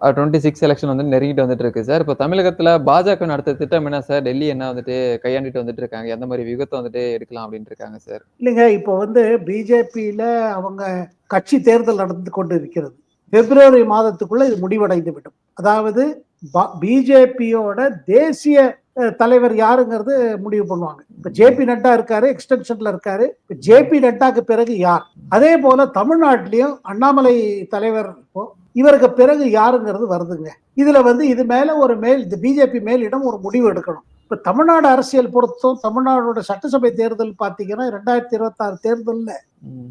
Twenty six election வந்து நெருங்கிட்டு வந்துட்டு இருக்கு சார் இப்போ தமிழகத்துல பாஜக நடத்த திட்டம் என்ன சார் டெல்லி என்ன வந்துட்டு கையாண்டுட்டு வந்துட்டு இருக்காங்க எந்த மாதிரி வியூகத்தை வந்துட்டு எடுக்கலாம் அப்படின்னு இருக்காங்க சார் இல்லைங்க இப்போ வந்து பிஜேபியில அவங்க கட்சி தேர்தல் நடந்து கொண்டு இருக்கிறது பிப்ரவரி மாதத்துக்குள்ள இது முடிவடைந்து விடும் அதாவது பிஜேபியோட தேசிய தலைவர் யாருங்கிறது முடிவு பண்ணுவாங்க. இப்ப ஜேபி நட்டா இருக்காரு எக்ஸ்டென்ஷன்ல இருக்காரு. இப்ப ஜேபி நட்டாக்கு பிறகு யார்? அதே போல தமிழ்நாட்டிலையும் அண்ணாமலை தலைவர் இப்போ இவருக்கு பிறகு யாருங்கிறது வருதுங்க. இதுல வந்து இது மேல ஒரு மேல் இந்த பிஜேபி மேலிடம் ஒரு முடிவு எடுக்கணும். இப்ப தமிழ்நாடு அரசியல் பொறுத்தும் தமிழ்நாடோட சட்டசபை தேர்தல் பாத்தீங்கன்னா ரெண்டாயிரத்தி இருபத்தி ஆறு தேர்தல்ல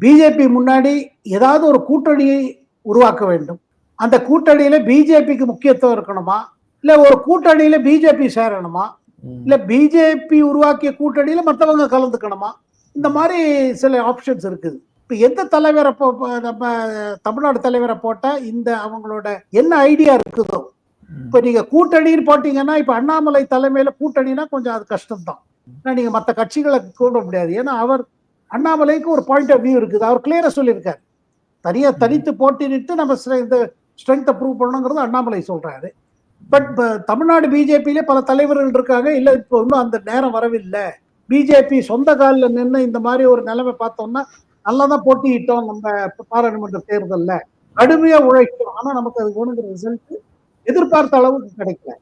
பிஜேபி முன்னாடி ஏதாவது ஒரு கூட்டணியை உருவாக்க வேண்டும். அந்த கூட்டணியில பிஜேபிக்கு முக்கியத்துவம் இருக்கணுமா? இல்ல ஒரு கூட்டணியில பிஜேபி சேரணுமா? இல்ல பிஜேபி உருவாக்கிய கூட்டணியில மத்தவங்க கலந்துக்கணுமா? இந்த மாதிரி சில ஆப்ஷன்ஸ் இருக்குது. இப்ப எந்த தலைவரை போ- நம்ம தமிழ்நாடு தலைவரை போட்டா இந்த அவங்களோட என்ன ஐடியா இருக்குதோ? இப்ப நீங்க கூட்டணின்னு போட்டீங்கன்னா இப்ப அண்ணாமலை தலைமையில கூட்டணினா கொஞ்சம் அது கஷ்டம்தான். ஏன்னா நீங்க மத்த கட்சிகளை கூட முடியாது. ஏன்னா அவர் அண்ணாமலைக்கு ஒரு பாயிண்ட் ஆஃப் வியூ இருக்குது. அவர் கிளியரா சொல்லியிருக்காரு. தனியா தனித்து போட்டிட்டு நம்ம இந்த ஸ்ட்ரென்த்தை ப்ரூவ் பண்ணணுங்கிறது அண்ணாமலை சொல்றாரு. பட் தமிழ்நாடு பிஜேபியிலே பல தலைவர்கள் இருக்காங்க. இல்ல இப்போ இன்னும் அந்த நேரம் வரவில்லை. பிஜேபி சொந்த காலில் நின்று இந்த மாதிரி ஒரு நிலைமை பார்த்தோம்னா நல்லா தான் போட்டியிட்டோம் நம்ம பாராளுமன்ற தேர்தல்ல. கடுமையா உழைக்கும் ஆனா நமக்கு அது ஒண்ணுங்கிற ரிசல்ட் எதிர்பார்த்த அளவுக்கு கிடைக்கல.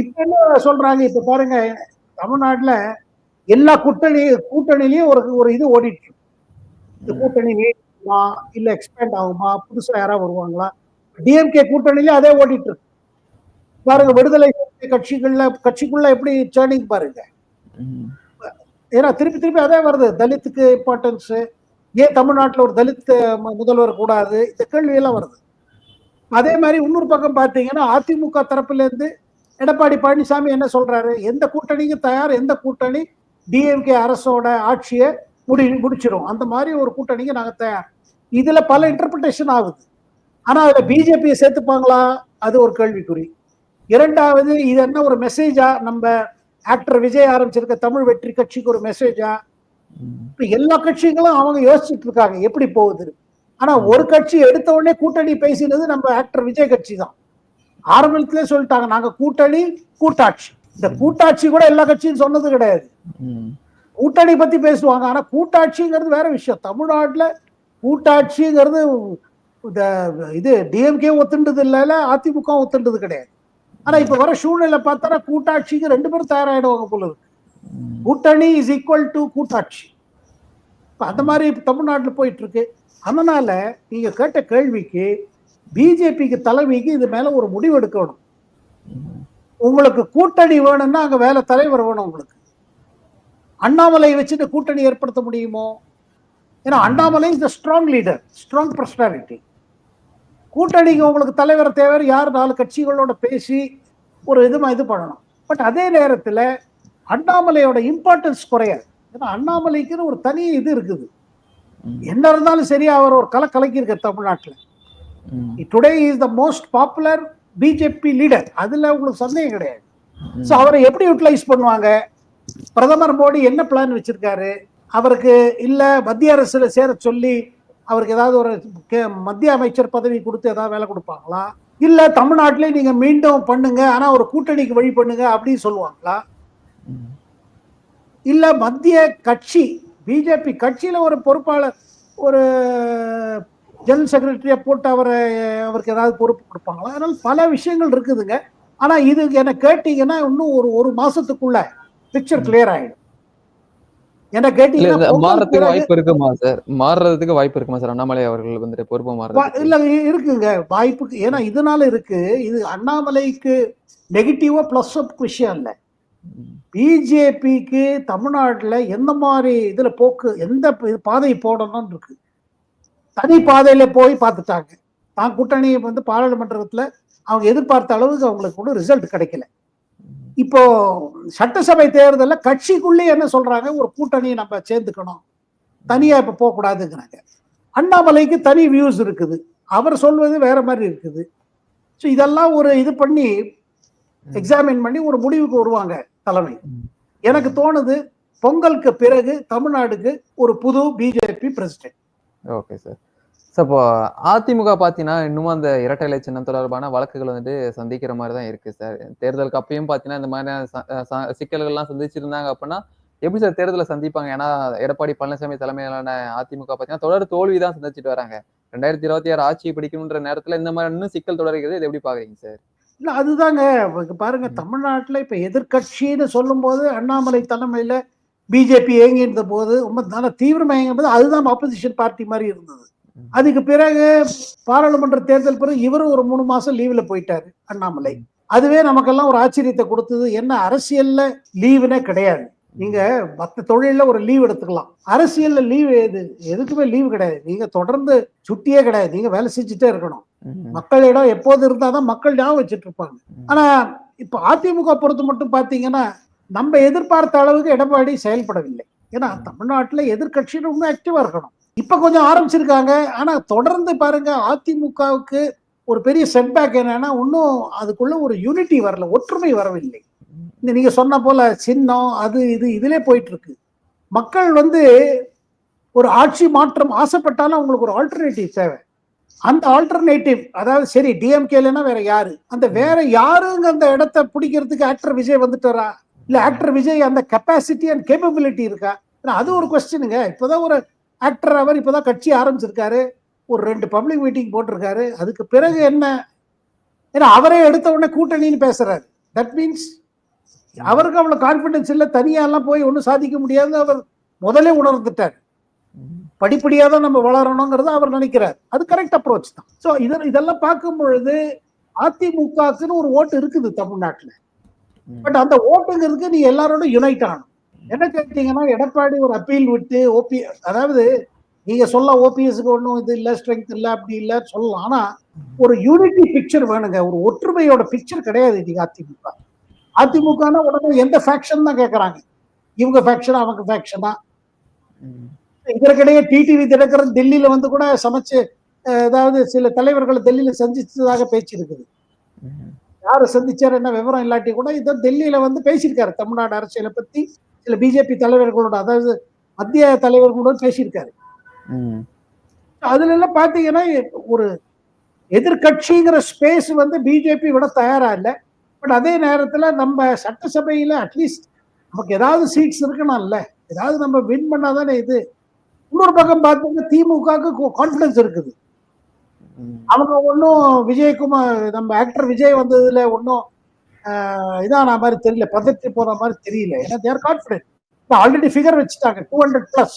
இப்ப என்ன சொல்றாங்க? இப்ப பாருங்க தமிழ்நாட்டுல எல்லா கூட்டணி கூட்டணிலயும் ஒரு ஒரு இது ஓடிட்டு இருக்கு. இந்த கூட்டணி இல்ல எக்ஸ்பேண்ட் ஆகுமா? புதுசா யாராவது வருவாங்களா? டிஎம்கே கூட்டணிலயும் அதே ஓடிட்டு இருக்கு. பாருங்க விடுதலை கட்சிகள்ல கட்சிக்குள்ள எப்படி சேர்னிங் பாருங்க. ஏன்னா திருப்பி திருப்பி அதே வருது. தலித்துக்கு இம்பார்ட்டன்ஸ் ஏன் தமிழ்நாட்டில் ஒரு தலித் ம- முதல்வர் கூடாது? இந்த கேள்வியெல்லாம் வருது. அதே மாதிரி இன்னொரு பக்கம் பார்த்தீங்கன்னா அதிமுக தரப்புலேருந்து எடப்பாடி பழனிசாமி என்ன சொல்றாரு? எந்த கூட்டணிக்கு தயார் எந்த கூட்டணி டிஎம்கே அரசோட ஆட்சியை முடி முடிச்சிடும். அந்த மாதிரி ஒரு கூட்டணிக்கு நாங்கள் தயார். இதில் பல இன்டர்பிரிட்டேஷன் ஆகுது. ஆனால் அதில் பிஜேபியை சேர்த்துப்பாங்களா? அது ஒரு கேள்விக்குறி. இரண்டாவது இது என்ன ஒரு மெசேஜா நம்ம ஆக்டர் விஜய் ஆரம்பிச்சிருக்க தமிழ் வெற்றி கட்சிக்கு ஒரு மெசேஜா இப்ப எல்லா கட்சிகளும் அவங்க யோசிச்சுட்டு இருக்காங்க எப்படி போகுது ஆனா ஒரு கட்சி எடுத்த உடனே கூட்டணி பேசினது நம்ம ஆக்டர் விஜய் கட்சி தான். ஆரம்பத்திலே சொல்லிட்டாங்க நாங்க கூட்டணி கூட்டாட்சி. இந்த கூட்டாட்சி கூட எல்லா கட்சியும் சொன்னது கிடையாது. கூட்டணி பத்தி பேசுவாங்க ஆனா கூட்டாட்சிங்கிறது வேற விஷயம். தமிழ்நாட்டுல கூட்டாட்சிங்கிறது இந்த இது டிஎம்கே ஒத்துண்டது இல்ல அதிமுக ஒத்துண்டது கிடையாது. ஆனா இப்ப வர சூழ்நிலை பார்த்தா கூட்டாட்சிக்கு ரெண்டு பேரும் தயாராயிடுவாங்க போல இருக்கு. கூட்டணி இஸ் ஈக்குவல் டு கூட்டாட்சி. இப்போ அந்த மாதிரி தமிழ்நாட்டில் தமிழ்நாட்டுல போயிட்டு இருக்கு அதனால நீங்க கேட்ட கேள்விக்கு பிஜேபிக்கு தலைமைக்கு இது மேல ஒரு முடிவு எடுக்கணும். உங்களுக்கு கூட்டணி வேணும்னா அங்கே வேலை தலைவர் வேணும் உங்களுக்கு. அண்ணாமலை வச்சுட்டு கூட்டணி ஏற்படுத்த முடியுமோ? ஏன்னா Annamalai is the strong leader strong personality கூட்டணிக்கு உங்களுக்கு தலைவர் தேவை யார் நாலு கட்சிகளோட பேசி ஒரு இது இது பண்ணணும். பட் அதே நேரத்தில் அண்ணாமலையோட இம்பார்ட்டன்ஸ் குறையாது ஏன்னா அண்ணாமலைக்குன்னு ஒரு தனி இது இருக்குது. என்ன இருந்தாலும் சரி அவர் ஒரு கலை கலக்கியிருக்கார் தமிழ்நாட்டில். Today is the most popular BJP leader அதுல உங்களுக்கு சந்தேகம் கிடையாது. ஸோ அவரை எப்படி யூட்டிலைஸ் பண்ணுவாங்க? பிரதமர் மோடி என்ன பிளான் வச்சிருக்காரு? அவருக்கு இல்ல மத்திய அரசுல சேர சொல்லி அவருக்கு ஏதாவது ஒரு மத்திய அமைச்சர் பதவி கொடுத்து ஏதாவது வேலை கொடுப்பாங்களா? இல்ல தமிழ்நாட்டிலே நீங்க மீண்டும் பண்ணுங்க ஆனா ஒரு கூட்டணிக்கு வழி பண்ணுங்க அப்படின்னு சொல்லுவாங்களா? இல்ல மத்திய கட்சி பிஜேபி கட்சியில ஒரு பொறுப்பாளர் ஒரு ஜெனரல் செக்ரட்டரியா போட்டு அவரை அவருக்கு ஏதாவது பொறுப்பு கொடுப்பாங்களா? அதனால பல விஷயங்கள் இருக்குதுங்க. ஆனா இது என்ன கேட்டீங்கன்னா இன்னும் ஒரு ஒரு மாசத்துக்குள்ள பிக்சர் கிளியர் ஆயிடும். என்ன கேட்டீங்கன்னா மாறதுக்கு வாய்ப்பு இருக்குமா சார்? மாறுறதுக்கு வாய்ப்பு இருக்குமா சார்? அண்ணாமலை அவர்கள் வந்துட்டு பொறுப்பு மாறுறதுக்கு? இல்ல இருக்குங்க. வாய்ப்புக்கு ஏன்னா இதனால இருக்கு. இது அண்ணாமலைக்கு நெகட்டிவா பிளஸ் அப் விஷயம் இல்லை. பிஜேபிக்கு தமிழ்நாட்டில் எந்த மாதிரி இதில் போக்கு எந்த பாதையை பாதை போடணும்னு இருக்கு? தனி பாதையில் போய் பார்த்துட்டாங்க. தான் கூட்டணி வந்து பாராளுமன்றத்தில் அவங்க எதிர்பார்த்த அளவுக்கு அவங்களுக்கு கூட ரிசல்ட் கிடைக்கல. இப்போ சட்டசபை தேர்தலில் கட்சிக்குள்ளே என்ன சொல்றாங்க? ஒரு கூட்டணியை நம்ம சேர்ந்துக்கணும். தனியாக இப்போ போகக்கூடாதுங்கிறாங்க. அண்ணாமலைக்கு தனி வியூஸ் இருக்குது. அவர் சொல்வது வேற மாதிரி இருக்குது. ஸோ இதெல்லாம் ஒரு இது பண்ணி எக்ஸாமின் பண்ணி ஒரு முடிவுக்கு வருவாங்க தலைமை. எனக்கு தோணுது பொங்கலுக்கு பிறகு தமிழ்நாடுக்கு ஒரு புது BJP president okay sir sir இப்போ அதிமுக பார்த்தீங்கன்னா, இன்னமும் அந்த இரட்டை இலை சின்னம் தொடர்பான வழக்குகள் வந்துட்டு சந்திக்கிற மாரி தான் இருக்கு சார். தேர்தலுக்கு அப்பயும் பார்த்தீங்கன்னா, இந்த மாதிரியான சிக்கல்கள்லாம் சந்திச்சிருந்தாங்க அப்பன்னா, எப்படி சார் தேர்தல சந்திப்பாங்க? ஏன்னா, எடப்பாடி பழனிசாமி தலைமையிலான அதிமுக பார்த்தீங்கன்னா, தொடர் தோல்வி தான் சந்திச்சுட்டு வராங்க. 2026 ஆட்சியை பிடிக்கணுன்ற நேரத்துல இந்த மாரி இன்னும் சிக்கல் தொடர்கிறது. இத எப்படி பார்க்குறீங்க சார்? இல்ல அதுதாங்க. பாருங்க. தமிழ்நாட்டுல இப்ப எதிர்க்கட்சின்னு சொல்லும்போது அண்ணாமலை தலைமையில பிஜேபி இயங்கியிருந்த போது ரொம்ப நல்ல தீவிரமா இயங்கும்போது அதுதான் ஆப்போசிஷன் பார்ட்டி மாரி இருந்தது. அதுக்கு பிறகு பாராளுமன்ற தேர்தல் பிறகு இவரும் ஒரு 3 மாசம் லீவ்ல போயிட்டாரு அண்ணாமலை. அதுவே நமக்கெல்லாம் ஒரு ஆச்சரியத்த குடுத்தது. என்ன அரசியல்ல லீவுனே கிடையாது. நீங்க ம். மத்த தொழில்ல ஒரு லீவ் எடுத்துக்கலாம். அரசியல்ல லீவ் எது? எதுக்குமே லீவ் கிடையாது. நீங்க தொடர்ந்து சுட்டியே கிடையாது. நீங்க வேலை செஞ்சுட்டே இருக்கணும். மக்களிடம் எப்போது இருந்தா தான் மக்கள் ஞாபகம் வச்சுட்டு இருப்பாங்க. ஆனா இப்ப அதிமுக பொறுத்த மட்டும் பார்த்தீங்கன்னா, நம்ம எதிர்பார்த்த அளவுக்கு எடப்பாடி செயல்படவில்லை. ஏன்னா தமிழ்நாட்டுல எதிர்க்கட்சின்னு ரொம்ப ஆக்டிவா இருக்கணும். இப்ப கொஞ்சம் ஆரம்பிச்சிருக்காங்க. ஆனா தொடர்ந்து பாருங்க அதிமுகவுக்கு ஒரு பெரிய செட்பேக் என்னன்னா, இன்னும் அதுக்குள்ள ஒரு யூனிட்டி வரல. ஒற்றுமை வரவில்லை. நீங்க சொன்ன போல சின்னம் அது இது இதிலே போயிட்டு இருக்கு. மக்கள் வந்து ஒரு ஆட்சி மாற்றம் ஆசைப்பட்டாலும் அவங்களுக்கு ஒரு ஆல்டர்னேட்டிவ் தேவை. அந்த ஆல்டர்னேட்டிவ் அதாவது சரி டிஎம்கே இல்லைன்னா வேற யாரு? அந்த வேற யாருங்க அந்த இடத்த பிடிக்கிறதுக்கு ஆக்டர் விஜய் வந்துட்டாரா? இல்ல ஆக்டர் விஜய் அந்த கெப்பாசிட்டி அண்ட் கேப்பபிலிட்டி இருக்கா? ஏன்னா அது ஒரு கொஸ்டினுங்க. இப்போதான் ஒரு ஆக்டர் அவர் இப்போதான் கட்சி ஆரம்பிச்சிருக்காரு. ஒரு ரெண்டு பப்ளிக் மீட்டிங் போட்டிருக்காரு. அதுக்கு பிறகு என்ன? ஏன்னா அவரே எடுத்த உடனே கூட்டணின்னு பேசுறாரு. தட் மீன்ஸ் அவருக்கு அவ்வளவு கான்ஃபிடன்ஸ் இல்லை தனியாலாம் போய் ஒன்றும் சாதிக்க முடியாதுன்னு அவர் முதலே உணர்ந்துட்டார். படிப்படியாக தான் நம்ம வளரணுங்கிறத அவர் நினைக்கிறார். அது கரெக்ட் அப்ரோச் தான். சோ இத இதெல்லாம் பார்க்கும் பொழுது அதிமுகக்குன்னு ஒரு ஓட்டு இருக்குது தமிழ்நாட்டுல. பட் அந்த ஓட்டுங்கிறதுக்கு நீ எல்லாரோட யுனைட் ஆகணும். என்ன கேட்டீங்கன்னா எடப்பாடி ஒரு அப்பீல் விட்டு ஓபி அதாவது நீங்க சொல்ல ஓபிஎஸ்க்கு ஒன்றும் இது இல்ல ஸ்ட்ரென்த் இல்ல அப்படி இல்ல சொல்லலாம். ஆனா ஒரு யூனிட்டி பிக்சர் வேணுங்க. ஒரு ஒற்றுமையோட பிக்சர் கிடையாது இன்னைக்கு அதிமுக. அதிமுகனா உடனே எந்த ஃபேக்ஷன் தான் கேட்கறாங்க. இவங்க ஃபேக்ஷனா அவங்க ஃபேக்ஷனா? இதற்கிடையே டிடிவி தினகரன் டெல்லியில வந்து கூட சமைச்சு அதாவது சில தலைவர்களை டெல்லியில சந்திச்சதாக பேச்சு இருக்குது. யாரை சந்திச்சாரு என்ன விவரம் இல்லாட்டி கூட இதை டெல்லியில வந்து பேசியிருக்காரு தமிழ்நாடு அரசியலை பத்தி சில பிஜேபி தலைவர்களோட அதாவது மத்திய தலைவர்களோட பேசியிருக்காரு. அதுல எல்லாம் பாத்தீங்கன்னா ஒரு எதிர்க்கட்சிங்கிற ஸ்பேஸ் வந்து பிஜேபி விட தயாரா இல்ல. பட் அதே நேரத்துல நம்ம சட்டசபையில அட்லீஸ்ட் நமக்கு ஏதாவது சீட்ஸ் இருக்கணும்ல. ஏதாவது நம்ம வின் பண்ணாதானே இது. இன்னொரு பக்கம் பார்த்தீங்கன்னா திமுகவுக்கு கான்பிடன்ஸ் இருக்குது. அவங்க ஒன்றும் விஜயகுமார் நம்ம ஆக்டர் விஜய் வந்ததுல ஒன்றும் இதான மாதிரி தெரியல. பதற்றி போற மாதிரி தெரியல. ஏன்னா தேர் கான்பிடன்ட். ஆல்ரெடி ஃபிகர் வச்சுட்டாங்க 200 பிளஸ்.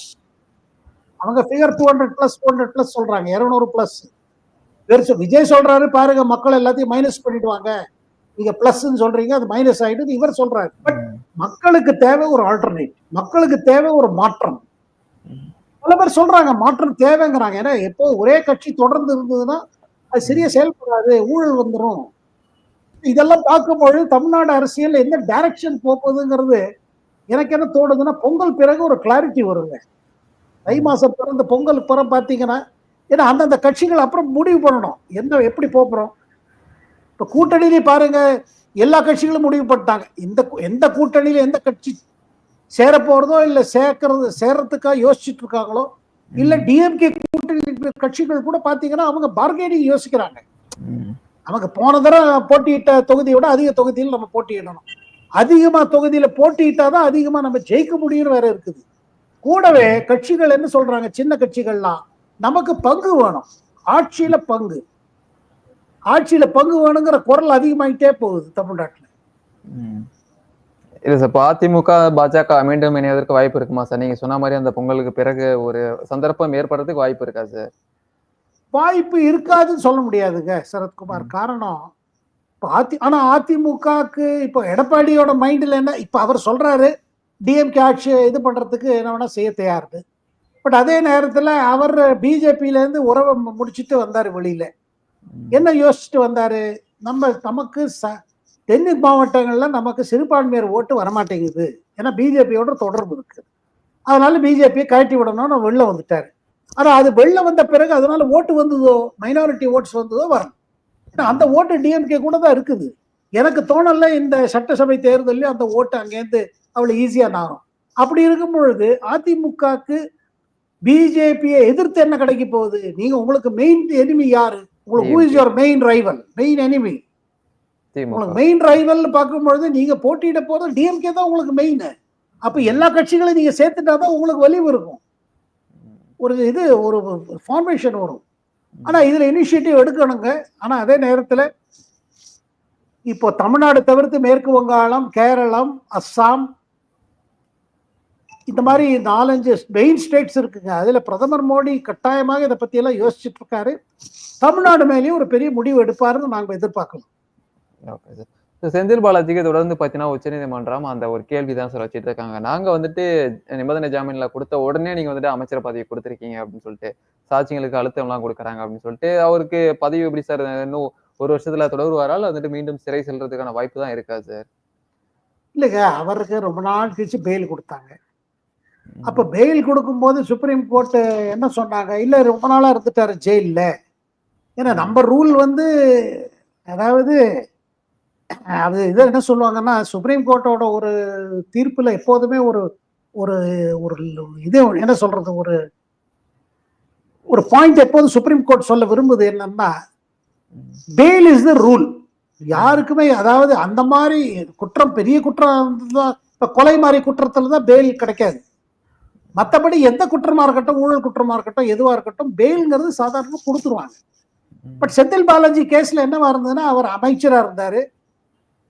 அவங்க ஃபிகர் 200 பிளஸ் 200 பிளஸ் சொல்றாங்க 200 பிளஸ். பெருசு விஜய் சொல்றாரு பாருங்க மக்கள் எல்லாத்தையும் மைனஸ் பண்ணிடுவாங்க. நீங்க பிளஸ்ன்னு சொல்றீங்க அது மைனஸ் ஆயிடுது இவர் சொல்றாரு. பட். மக்களுக்கு தேவை ஒரு ஆல்டர்னேட். மக்களுக்கு தேவை ஒரு மாற்றம். பல பேர் சொல்றாங்க மாற்றம் தேவைங்கிறாங்க. ஏன்னா எப்போ ஒரே கட்சி தொடர்ந்து இருந்ததுன்னா அது சரியா செயல்படாது. ஊழல் வந்துரும். இதெல்லாம் பார்க்கும்பொழுது தமிழ்நாடு அரசியல் எந்த டைரக்ஷன் போகுதுங்கிறது எனக்கு என்ன தோணுதுன்னா பொங்கல் பிறகு ஒரு கிளாரிட்டி வருங்க. தை. மாசம் பிறந்த பொங்கல் பிறகு பார்த்தீங்கன்னா ஏன்னா அந்தந்த கட்சிகள் அப்புறம் முடிவு பண்ணணும். எந்த எப்படி போறோம். இப்ப கூட்டணியிலே பாருங்க எல்லா கட்சிகளும் முடிவு பண்ணிட்டாங்க. இந்த எந்த கூட்டணியில எந்த கட்சி சேர போறதோ இல்ல சேர்க்கறது சேர்றதுக்கா யோசிச்சுட்டு இருக்காங்களோ இல்ல. டிஎம்கே கூட்டணி கட்சிகள் கூட பாத்தீங்கன்னா அவங்க பார்கெனிங் யோசிக்கிறாங்க. நமக்கு போன தடவை போட்டியிட்ட தொகுதியை விட அதிக தொகுதியில் நம்ம போட்டியிடணும். அதிகமா தொகுதியில போட்டியிட்டாதான் அதிகமா நம்ம ஜெயிக்க முடியும்னு வேற இருக்குது. கூடவே கட்சிகள் என்ன சொல்றாங்க சின்ன கட்சிகள்லாம் நமக்கு பங்கு வேணும். ஆட்சியில பங்கு. ஆட்சியில பங்கு வேணுங்கிற குரல் அதிகமாயிட்டே போகுது தமிழ்நாட்டுல. இல்ல சார். இப்ப அதிமுக, பாஜக மீண்டும் இணைவதற்கு வாய்ப்பு இருக்குமா சார்? நீங்க சொன்ன மாரி அந்த பொங்கலுக்கு பிறகு ஒரு சந்தர்ப்பம் ஏற்படுறதுக்கு வாய்ப்பு இருக்கா சார்? வாய்ப்பு இருக்காதுன்னு சொல்ல முடியாதுங்க சரத்குமார். காரணம் இப்ப அதி ஆனா அதிமுகக்கு இப்போ எடப்பாடியோட மைண்ட்ல என்ன இப்ப அவர் சொல்றாரு டிஎம்கே ஆட்சியை இது பண்றதுக்கு என்ன வேணா செய்ய தயார்னு. பட் அதே நேரத்துல அவர் பிஜேபியில இருந்து உறவை முடிச்சிட்டு வந்தாரு வெளியில. என்ன யோசிச்சுட்டு வந்தாரு? நம்ம நமக்கு ச தென் மாவட்டங்கள்ல நமக்கு சிறுபான்மையர் ஓட்டு வரமாட்டேங்குது. ஏன்னா பிஜேபியோட தொடர்பு இருக்கு. அதனால பிஜேபியை கழட்டி விடணும்னு வெளில வந்துட்டாரு. ஆனா அது வெளில வந்த பிறகு அதனால ஓட்டு வந்ததோ மைனாரிட்டி ஓட்ஸ் வந்ததோ வரல. ஏன்னா அந்த ஓட்டு டிஎம்கே கூட தான் இருக்குது. எனக்கு தோணல இந்த சட்டசபை தேர்தலில் அந்த ஓட்டு அங்கேருந்து அவ்வளவு ஈஸியா நாரும். அப்படி இருக்கும் பொழுது அதிமுகக்கு பிஜேபியை எதிர்த்து என்ன கிடைக்க போகுது நீங்க உங்களுக்கு மெயின் எனிமி யாரு உங்களுக்கு who is your main rival main enemy உங்களுக்கு மெயின் ரைவல் பார்க்கும்பொழுது நீங்க போட்டியிட போறது டிஎம்கே தான் உங்களுக்கு மெயின் அப்ப எல்லா கட்சிகளையும் நீங்க சேர்த்துட்டா தான் உங்களுக்கு வலிவு இருக்கும். ஒரு இது ஒரு ஃபார்மேஷன் வரும். ஆனா இதுல இனிஷியேட்டிவ் எடுக்கணுங்க. ஆனா அதே நேரத்துல இப்போ தமிழ்நாடு தவிர்த்து மேற்கு வங்காளம் கேரளம் அஸ்ஸாம் இந்த மாதிரி நாலஞ்சு மெயின் ஸ்டேட்ஸ் இருக்குங்க. அதுல பிரதமர் மோடி கட்டாயமாக இதை பத்தி எல்லாம் யோசிச்சுட்டு இருக்காரு. தமிழ்நாடு மேலேயும் ஒரு பெரிய முடிவு எடுப்பாருன்னு நாங்க எதிர்பார்க்கலாம் ஓகே சார் செந்தில் பாலாஜிக்கு தொடர்ந்து பார்த்தீங்கன்னா உச்சநீதிமன்றம் அந்த ஒரு கேள்வி தான் சார் வச்சுட்டு இருக்காங்க நாங்க வந்துட்டு நிபந்தனை ஜாமீன்ல கொடுத்த உடனே நீங்க வந்துட்டு அமைச்சர் பதவி கொடுத்துருக்கீங்க அப்படின்னு சொல்லிட்டு சாட்சிகளுக்கு அழுத்தம்லாம் கொடுக்குறாங்க அப்படின்னு சொல்லிட்டு அவருக்கு பதவி எப்படி சார் இன்னும் ஒரு வருஷத்துல தொடருவாரால் வந்துட்டு மீண்டும் சிறை செல்றதுக்கான வாய்ப்பு தான் இருக்கா சார் இல்லைங்க அவருக்கு ரொம்ப நாள் கழிச்சு பெயில் கொடுத்தாங்க. அப்ப பெயில் கொடுக்கும்போது சுப்ரீம் கோர்ட் என்ன சொன்னாங்க? இல்ல ரொம்ப நாளா இருந்துட்டாரு ஜெயில்ல ஏன்னா நம்ம ரூல் வந்து அதாவது அது இது என்ன சொல்லுவாங்கன்னா சுப்ரீம் கோர்ட்டோட ஒரு தீர்ப்புல எப்போதுமே ஒரு ஒரு ஒரு இது என்ன சொல்றது ஒரு ஒரு பாயிண்ட் எப்போதும் சுப்ரீம் கோர்ட் சொல்ல விரும்புது என்னன்னா பெயில் இஸ் த ரூல் யாருக்குமே அதாவது அந்த மாதிரி குற்றம் பெரிய குற்றம் தான் இப்ப கொலை மாதிரி குற்றத்துல தான் பெயில் கிடைக்காது. மற்றபடி எந்த குற்றமா இருக்கட்டும் ஊழல் குற்றமா இருக்கட்டும் எதுவா இருக்கட்டும் பெயில்ங்கிறது சாதாரணமா கொடுத்துருவாங்க. பட் செந்தில் பாலாஜி கேஸ்ல என்னவா இருந்ததுன்னா அவர் அமைச்சரா இருந்தாரு.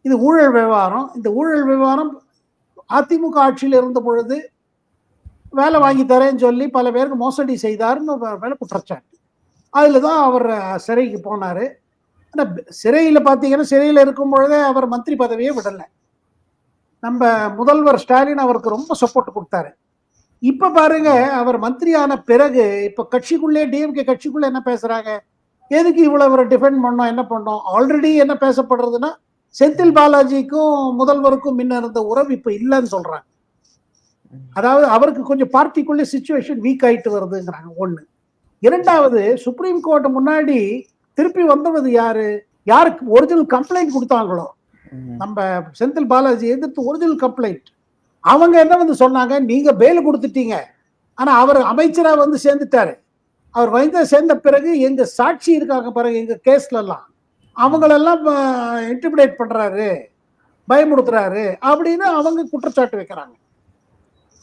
இது ஊழல் விவகாரம். இந்த ஊழல் விவகாரம் அதிமுக ஆட்சியில் இருந்த பொழுது வேலை வாங்கி தரேன்னு சொல்லி பல பேருக்கு மோசடி செய்தாருன்னு மேலே குற்றச்சாட்டு அதில் தான் அவர் சிறைக்கு போனார். ஆனால் சிறையில் பார்த்தீங்கன்னா சிறையில் இருக்கும் பொழுதே அவர் மந்திரி பதவியே விடலை. நம்ம முதல்வர் ஸ்டாலின் அவருக்கு ரொம்ப சப்போர்ட் கொடுத்தாரு. இப்போ பாருங்க அவர் மந்திரியான ஆன பிறகு இப்போ கட்சிக்குள்ளே டிஎம்கே கட்சிக்குள்ளே என்ன பேசுகிறாங்க எதுக்கு இவ்வளோ அவரை டிஃபெண்ட் பண்ணோம்? என்ன பண்ணோம்? ஆல்ரெடி என்ன பேசப்படுறதுன்னா செந்தில் பாலாஜிக்கும் முதல்வருக்கும் முன்ன இருந்த உறவு இப்ப இல்லைன்னு சொல்றாங்க. அதாவது அவருக்கு கொஞ்சம் பார்ட்டிக்குள்ளே சுச்சுவேஷன் வீக் ஆயிட்டு வருதுங்கிறாங்க ஒண்ணு. இரண்டாவது சுப்ரீம் கோர்ட் முன்னாடி திருப்பி வந்தவது யாரு? யாருக்கு ஒரிஜினல் கம்ப்ளைண்ட் கொடுத்தாங்களோ? நம்ம செந்தில் பாலாஜி எதிர்த்து ஒரிஜினல் கம்ப்ளைண்ட் அவங்க என்ன வந்து சொன்னாங்க? நீங்க பெயில் கொடுத்துட்டீங்க. ஆனா அவர் அமைச்சரா வந்து சேர்ந்துட்டாரு. அவர் வந்து சேர்ந்த பிறகு எங்க சாட்சி இருக்காங்க பிறகு எங்க கேஸ்ல எல்லாம் அவங்களெல்லாம் இன்டிமிடேட் பண்றாரு பயமுடுத்துறாரு அப்படின்னு அவங்க குற்றச்சாட்டு வைக்கிறாங்க.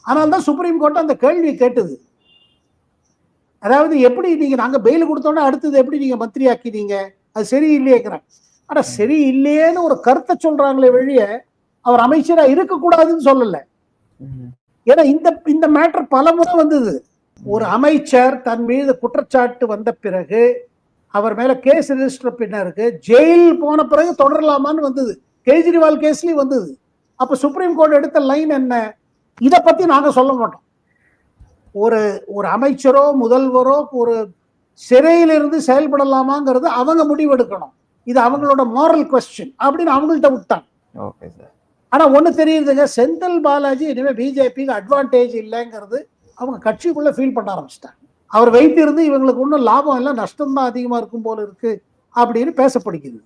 ஆனால் தான் சுப்ரீம் கோர்ட் அந்த கேள்வி கேட்டது. அதாவது எப்படி நீங்க நாங்க பெயில் கொடுத்தோன்னா அடுத்தது எப்படி நீங்க மந்திரி ஆக்கினீங்க அது சரியில்லையேங்கிறாங்க. ஆனா சரி இல்லையேன்னு ஒரு கருத்தை சொல்றாங்களே வெளிய அவர் அமைச்சரா இருக்கக்கூடாதுன்னு சொல்லல. ஏன்னா இந்த இந்த மேட்டர் பல முறை வந்தது. ஒரு அமைச்சர் தன் மீது குற்றச்சாட்டு வந்த பிறகு அவர் மேல கேஸ் ரெஜிஸ்டர் பின்னருக்கு ஜெயில் போன பிறகு தொடரலாமான்னு வந்தது. கெஜ்ரிவால் கேஸ்லயும் வந்தது. அப்ப சுப்ரீம் கோர்ட் எடுத்த லைன் என்ன? இத பத்தி நாங்க சொல்ல மாட்டோம். ஒரு ஒரு அமைச்சரோ முதல்வரோ ஒரு சிறையிலிருந்து செயல்படலாமாங்கிறது அவங்க முடிவெடுக்கணும். இது அவங்களோட மாரல் கொஸ்டின் அப்படின்னு அவங்கள்ட்ட விட்டாங்க. ஓகே சார் ஆனா ஒண்ணு தெரியுதுங்க. செந்தில் பாலாஜி இனிமே பிஜேபிக்கு அட்வான்டேஜ் இல்லைங்கிறது அவங்க கட்சிக்குள்ள ஃபீல் பண்ண ஆரம்பிச்சிட்டாங்க. அவர் வைத்திருந்து இவங்களுக்கு ஒன்றும் லாபம் இல்லை நஷ்டம்தான் அதிகமாக இருக்கும் போல இருக்கு அப்படின்னு பேசப்படுகிறது.